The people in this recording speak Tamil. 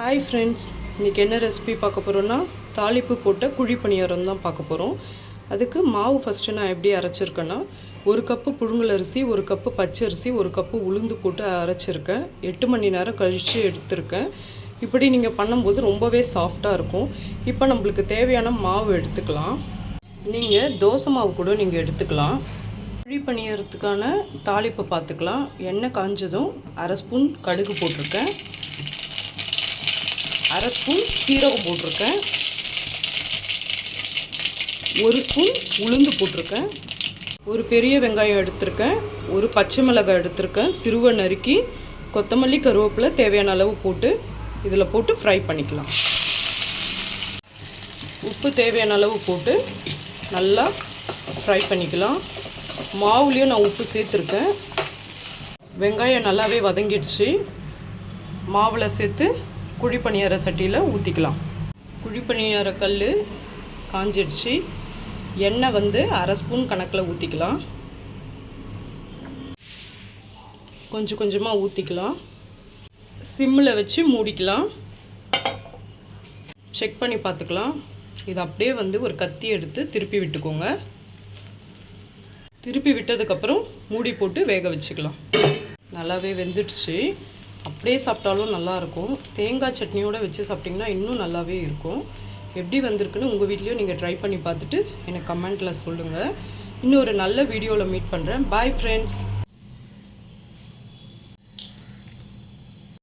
ஹாய் ஃப்ரெண்ட்ஸ் இன்றைக்கி என்ன ரெசிபி பார்க்க போகிறோன்னா தாளிப்பு போட்ட குழி பணியாரம் தான் பார்க்க போகிறோம் அதுக்கு மாவு ஃபஸ்ட்டு நான் எப்படி அரைச்சிருக்கேன்னா ஒரு கப்பு புழுங்கல் அரிசி ஒரு கப்பு பச்சரிசி ஒரு கப்பு உளுந்து போட்டு அரைச்சிருக்கேன். எட்டு மணி நேரம் கழித்து எடுத்திருக்கேன். இப்படி நீங்கள் பண்ணும்போது ரொம்பவே சாஃப்டாக இருக்கும். இப்போ நம்மளுக்கு தேவையான மாவு எடுத்துக்கலாம். நீங்கள் தோசை மாவு கூட நீங்கள் எடுத்துக்கலாம். குழி பணியாரத்துக்கான தாளிப்பை பார்த்துக்கலாம். எண்ணெய் காஞ்சதும் அரை ஸ்பூன் கடுகு போட்டிருக்கேன். அரை ஸ்பூன் சீரகம் போட்டிருக்கேன். ஒரு ஸ்பூன் உளுந்து போட்டிருக்கேன். ஒரு பெரிய வெங்காயம் எடுத்திருக்கேன். ஒரு பச்சை மிளகாய் எடுத்திருக்கேன். சிறுவை நறுக்கி கொத்தமல்லி கருவேப்பிலை தேவையான அளவு போட்டு இதில் போட்டு ஃப்ரை பண்ணிக்கலாம். உப்பு தேவையான அளவு போட்டு நல்லா ஃப்ரை பண்ணிக்கலாம். மாவுலேயும் நான் உப்பு சேர்த்துருக்கேன். வெங்காயம் நல்லாவே வதங்கிடுச்சு. மாவில் சேர்த்து குழிப்பணியார சட்டியில் ஊற்றிக்கலாம் குழிப்பணியார கல் காஞ்சிடுச்சு. எண்ணெய் வந்து அரை ஸ்பூன் கணக்கில் ஊற்றிக்கலாம் கொஞ்சம் கொஞ்சமாக ஊற்றிக்கலாம் சிம்மில் வச்சு மூடிக்கலாம். செக் பண்ணி பார்த்துக்கலாம். இது அப்படியே வந்து ஒரு கத்தி எடுத்து திருப்பி விட்டுக்கோங்க. திருப்பி விட்டதுக்கப்புறம் மூடி போட்டு வேக வச்சுக்கலாம். நல்லாவே வெந்துடுச்சு. அப்படியே சாப்பிட்டாலும் நல்லாயிருக்கும். தேங்காய் சட்னியோடு வச்சு சாப்பிட்டிங்கன்னா இன்னும் நல்லாவே இருக்கும். எப்படி வந்திருக்குன்னு உங்கள் வீட்லேயும் நீங்கள் ட்ரை பண்ணி பார்த்துட்டு எனக்கு கமெண்ட்டில் சொல்லுங்கள் இன்னும் ஒரு நல்ல வீடியோவில் மீட் பண்ணுறேன் பாய் ஃப்ரெண்ட்ஸ்